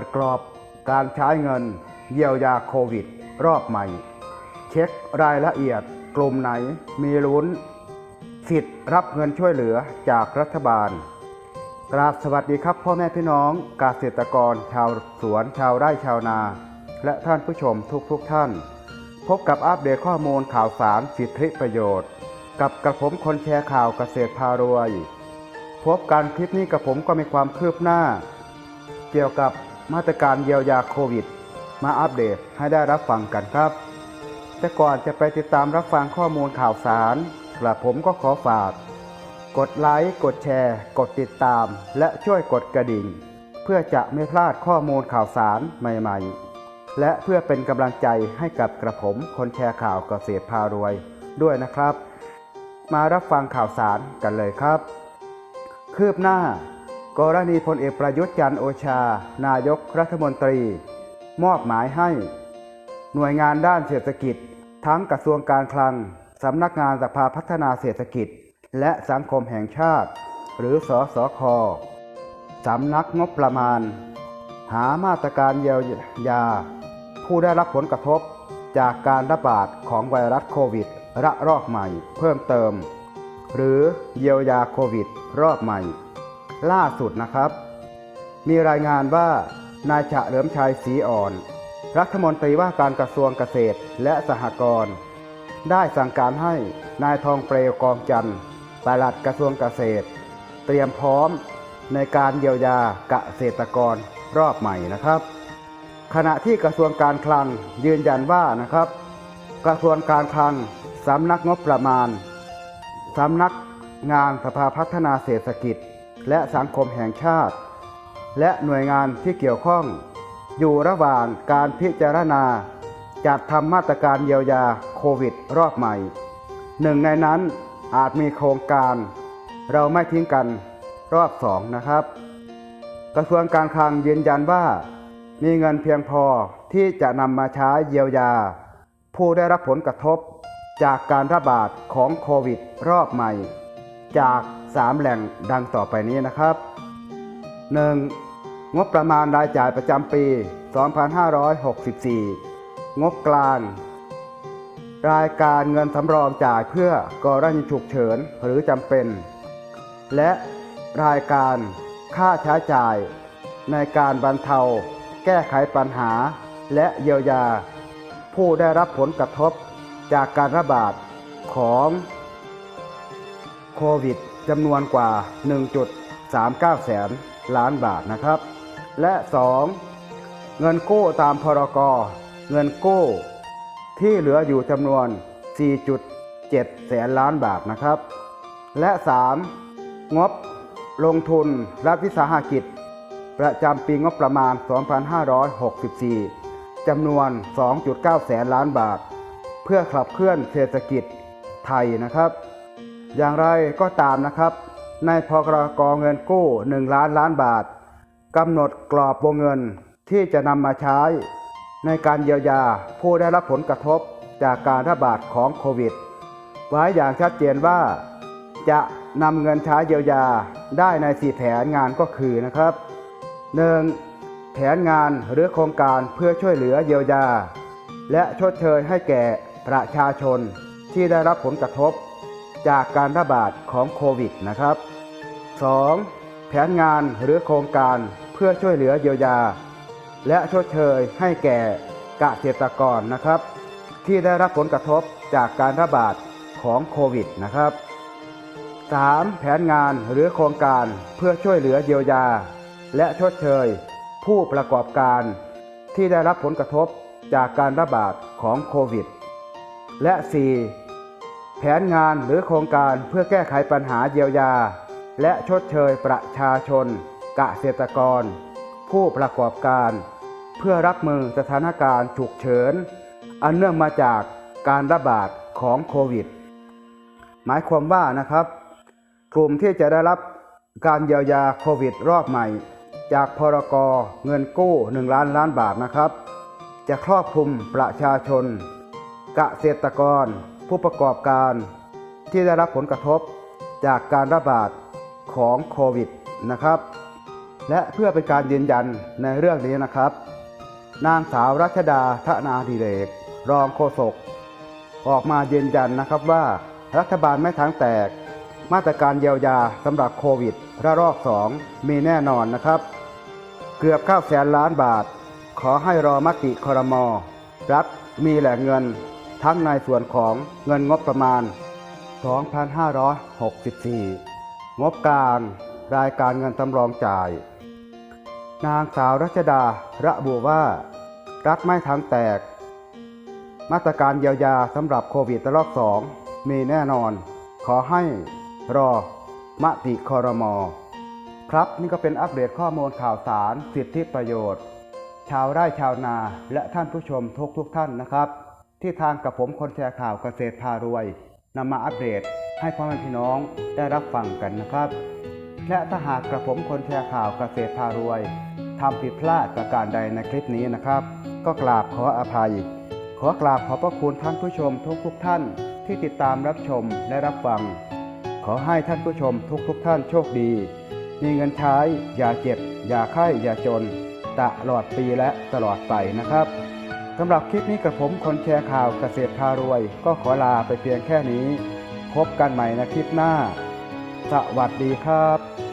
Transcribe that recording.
ดกรอบการใช้เงินเยียวยาโควิด รอบใหม่ เช็ครายละเอียดกลุ่มไหนมีลุ้น สิทธิ์รับเงินช่วยเหลือจากรัฐบาล กราบสวัสดีครับพ่อแม่พี่น้องเกษตรกรชาวสวนชาวไร่ชาวนา และท่านผู้ชมทุกๆทท่าน พบกับอัปเดตข้อมูลข่าวสารสิทธิประโยชน์ กับกระผมคนแชร์ข่าวเกษตรพารวย พบกันคลิปนี้กับผมก็มีความคืบหน้า เกี่ยวกับ มาตรการเยียวยาโควิด มาอัปเดตให้ได้รับฟังกันครับ แต่ก่อนจะไปติดตามรับฟังข้อมูลข่าวสารกระผมก็ขอฝาก กดไลค์กดแชร์ กดติดตาม และช่วยกดกระดิ่ง เพื่อจะไม่พลาดข้อมูลข่าวสารใหม่ ๆ และเพื่อเป็นกำลังใจให้กับกระผมคนแชร์ข่าวเกษตรพารวยด้วยนะครับ มารับฟังข่าวสารกันเลยครับ คืบหน้า กรณีพลเอกประยุทธ์จันโอชา นายกรัฐมนตรี มอบหมายให้ หน่วยงานด้านเศรษฐกิจ ทั้งกระทรวงการคลัง สำนักงานสภาพัฒนาเศรษฐกิจ และสังคมแห่งชาติ หรือสอสอคอสำนักงบประมาณ หามาตรการเยียวยา ผู้ได้รับผลกระทบจากการระบาดของไวรัสโควิด ระลอกใหม่ เพิ่มเติม หรือเยียวยาโควิด รอบใหม่ ล่าสุดนะครับ มีรายงานว่านายเฉลิมชัยศรีอ่อน รัฐมนตรีว่าการกระทรวงเกษตรและสหกรณ์ได้สั่งการให้นายทองเปลวกองจันทร์ปลัดกระทรวงเกษตร เตรียมพร้อมในการเยียวยาเกษตรกรรอบใหม่นะครับ ขณะที่กระทรวงการคลังยืนยันว่านะครับ กระทรวงการคลังสำนักงบประมาณสำนักงานสภาพัฒนาเศรษฐกิจ และสังคมแห่งชาติ และหน่วยงานที่เกี่ยวข้อง อยู่ระหว่างการพิจารณา จัดทำมาตรการเยียวยาโควิดรอบใหม่ หนึ่งในนั้นอาจมีโครงการ เราไม่ทิ้งกันรอบสองนะครับ กระทรวงการคลังยืนยันว่า มีเงินเพียงพอที่จะนำมาใช้เยียวยา ผู้ได้รับผลกระทบจากการระบาดของโควิดรอบใหม่ จาก 3 แหล่งดังต่อไปนี้นะครับ 1. งบประมาณรายจ่ายประจำปี 2564 งบกลาง รายการเงินสำรองจ่ายเพื่อกรณีฉุกเฉินหรือจำเป็น และรายการค่าใช้จ่าย ในการบรรเทา แก้ไขปัญหา และเยียวยา ผู้ได้รับผลกระทบจากการระบาดของโควิด จำนวนกว่า 1.39 แสนล้านบาทนะครับ และ 2. เงินกู้ตามพรกเงินกู้ที่เหลืออยู่จำนวน 4.7 แสนล้านบาทนะครับ และ 3. งบลงทุนรัฐวิสาหกิจ ประจำปีงบประมาณ 2564 จำนวน 2.9 แสนล้านบาท เพื่อขับเคลื่อนเศรษฐกิจไทยนะครับ อย่างไรก็ตามนะครับ ในพกรกเงินกู้ 1 ล้านล้านบาทกำหนดกรอบวงเงินที่จะนำมาใช้ ในการเยียวยาผู้ได้รับผลกระทบจากการระบาดของโควิด ไว้อย่างชัดเจนว่า จะนำเงินใช้เยียวยาได้ในสี่แผนงานก็คือนะครับ 1. แผนงานหรือโครงการเพื่อช่วยเหลือเยียวยา และชดเชยให้แก่ประชาชนที่ได้รับผลกระทบ จากการระบาดของโควิดนะครับ 2. แผนงานหรือโครงการเพื่อช่วยเหลือเยียวยา และชดเชยให้แก่เกษตรกรนะครับ ที่ได้รับผลกระทบจากการระบาดของโควิดนะครับ 3. แผนงานหรือโครงการเพื่อช่วยเหลือเยียวยา และชดเชย ผู้ประกอบการที่ได้รับผลกระทบจากการระบาดของโควิด และ 4. แผนงานหรือโครงการเพื่อแก้ไขปัญหาเยียวยา และชดเชยประชาชนเกษตรกร ผู้ประกอบการ เพื่อรับมือสถานการณ์ฉุกเฉิน อันเนื่องมาจากการระบาดของโควิด หมายความว่านะครับ กลุ่มที่จะได้รับการเยียวยาโควิดรอบใหม่ จากพรกรเงินกู้ 1 ล้านล้านบาทนะครับ จะครอบคลุมประชาชนเกษตรกร ผู้ประกอบการที่ได้รับผลกระทบจากการระบาดของโควิดนะครับ และเพื่อเป็นการยืนยันในเรื่องนี้นะครับ นางสาวรัชดาทนาดิเรก รองโฆษกออกมายืนยันนะครับว่ารัฐบาลไม่ทั้งแตก มาตรการเยียวยาสำหรับโควิดระลอก 2 มีแน่นอนนะครับ เกือบ9แสนล้านบาท ขอให้รอมติคอรมอรัฐมีแหล่งเงิน ทั้งในส่วนของเงินงบประมาณ 2,564 งบกลาง รายการเงินสำรองจ่าย นางสาวรัชดาระบุว่า รัฐไม่ทั้งแตก มาตรการเยียวยาสำหรับโควิดระลอก2มีแน่นอน ขอให้รอมติคอรมอครับนี่ก็เป็นอัปเดตข้อมูลข่าวสารสิทธิประโยชน์ ชาวไร่ชาวนาและท่านผู้ชมทุกทุกท่านนะครับ ที่ทางกับผมคนแชร์ข่าวเกษตรพารวยนำมาอัปเดตให้พ่อแม่พี่น้องได้รับฟังกันนะครับ และถ้าหากกระผมคนแชร์ข่าวเกษตรพารวยทำผิดพลาดประการใดในคลิปนี้นะครับ ก็กราบขออภัย ขอกราบขอบพระคุณท่านผู้ชมทุกทุกท่านที่ติดตามรับชมและรับฟัง ขอให้ท่านผู้ชมทุกทุกท่านโชคดี มีเงินใช้ อย่าเจ็บ อย่าไข้ อย่าจนตลอดปีและตลอดไปนะครับ สำหรับคลิปนี้กับผมคนแชร์ข่าวเกษตรพารวย ก็ขอลาไปเพียงแค่นี้ พบกันใหม่ในคลิปหน้า สวัสดีครับ